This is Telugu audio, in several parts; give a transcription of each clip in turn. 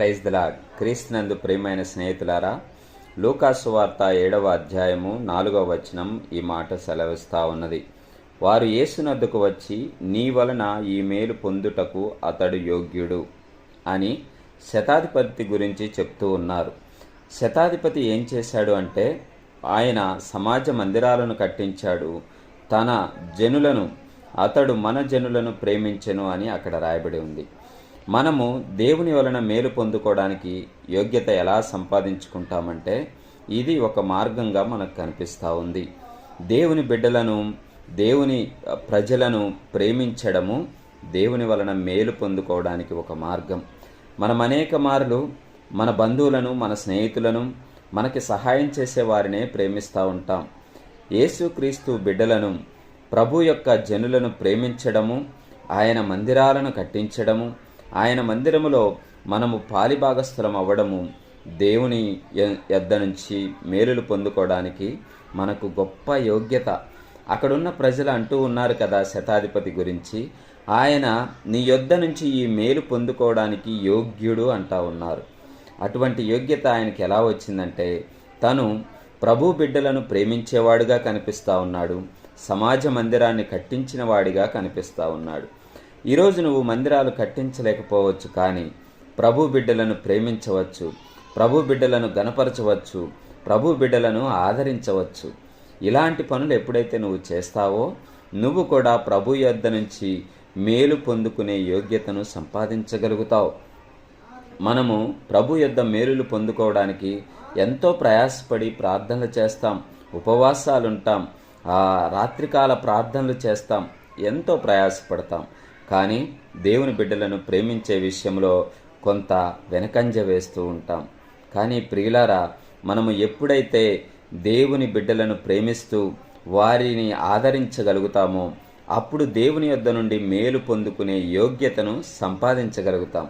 ప్రైజ్ దిలా క్రీస్తునందు ప్రియమైన స్నేహితులారా లూకాసు వార్త ఏడవ అధ్యాయము నాలుగవ వచనం ఈ మాట సెలవిస్తా ఉన్నది. వారు యేసునద్దుకు వచ్చి నీ వలన ఈ మేలు పొందుటకు అతడు యోగ్యుడు అని శతాధిపతి గురించి చెప్తూ ఉన్నారు. శతాధిపతి ఏం చేశాడు అంటే ఆయన సమాజ మందిరాలను కట్టించాడు. తన జనులను అతడు మన జనులను ప్రేమించెను అని అక్కడ రాయబడి ఉంది. మనము దేవుని వలన మేలు పొందుకోవడానికి యోగ్యత ఎలా సంపాదించుకుంటామంటే ఇది ఒక మార్గంగా మనకు కనిపిస్తూ ఉంది. దేవుని బిడ్డలను దేవుని ప్రజలను ప్రేమించడము దేవుని వలన మేలు పొందుకోవడానికి ఒక మార్గం. మనం అనేక మార్లు మన బంధువులను మన స్నేహితులను మనకి సహాయం చేసే వారినే ప్రేమిస్తూ ఉంటాం. యేసుక్రీస్తు బిడ్డలను ప్రభు యొక్క జనులను ప్రేమించడము ఆయన మందిరాలను కట్టించడము ఆయన మందిరములో మనము పాలిభాగస్థలం అవ్వడము దేవుని ఎద్ద నుంచి మేలులు పొందుకోవడానికి మనకు గొప్ప యోగ్యత. అక్కడున్న ప్రజలు అంటూ ఉన్నారు కదా శతాధిపతి గురించి. ఆయన నీ యొద్ద నుంచి ఈ మేలు పొందుకోవడానికి యోగ్యుడు అంటా ఉన్నారు. అటువంటి యోగ్యత ఆయనకి ఎలా వచ్చిందంటే తను ప్రభు బిడ్డలను ప్రేమించేవాడుగా కనిపిస్తూ ఉన్నాడు. సమాజ మందిరాన్ని కట్టించిన వాడిగా కనిపిస్తూ ఉన్నాడు. ఈరోజు నువ్వు మందిరాలు కట్టించలేకపోవచ్చు కానీ ప్రభు బిడ్డలను ప్రేమించవచ్చు ప్రభు బిడ్డలను గనపరచవచ్చు ప్రభు బిడ్డలను ఆదరించవచ్చు. ఇలాంటి పనులు ఎప్పుడైతే నువ్వు చేస్తావో నువ్వు కూడా ప్రభు యొద్ద నుంచి మేలు పొందుకునే యోగ్యతను సంపాదించగలుగుతావు. మనము ప్రభు యొద్ద మేలులు పొందుకోవడానికి ఎంతో ప్రయాసపడి ప్రార్థనలు చేస్తాం ఉపవాసాలుంటాం రాత్రికాల ప్రార్థనలు చేస్తాం ఎంతో ప్రయాసపడతాం. కానీ దేవుని బిడ్డలను ప్రేమించే విషయంలో కొంత వెనకంజ వేస్తూ ఉంటాం. కానీ ప్రియులారా మనము ఎప్పుడైతే దేవుని బిడ్డలను ప్రేమిస్తూ వారిని ఆదరించగలుగుతామో అప్పుడు దేవుని యొద్ద నుండి మేలు పొందుకునే యోగ్యతను సంపాదించగలుగుతాం.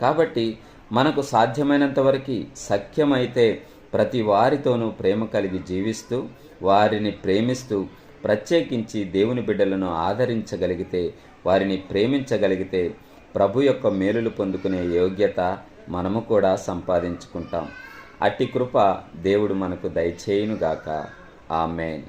కాబట్టి మనకు సాధ్యమైనంత వరకు సఖ్యమైతే ప్రతి వారితోనూ ప్రేమ కలిగి జీవిస్తూ వారిని ప్రేమిస్తూ ప్రత్యేకించి దేవుని బిడ్డలను ఆదరించగలిగితే వారిని ప్రేమించగలిగితే ప్రభు యొక్క మేలులు పొందుకునే యోగ్యత మనము కూడా సంపాదించుకుంటాం. అట్టి కృప దేవుడు మనకు దయచేయునుగాక. ఆమెన్.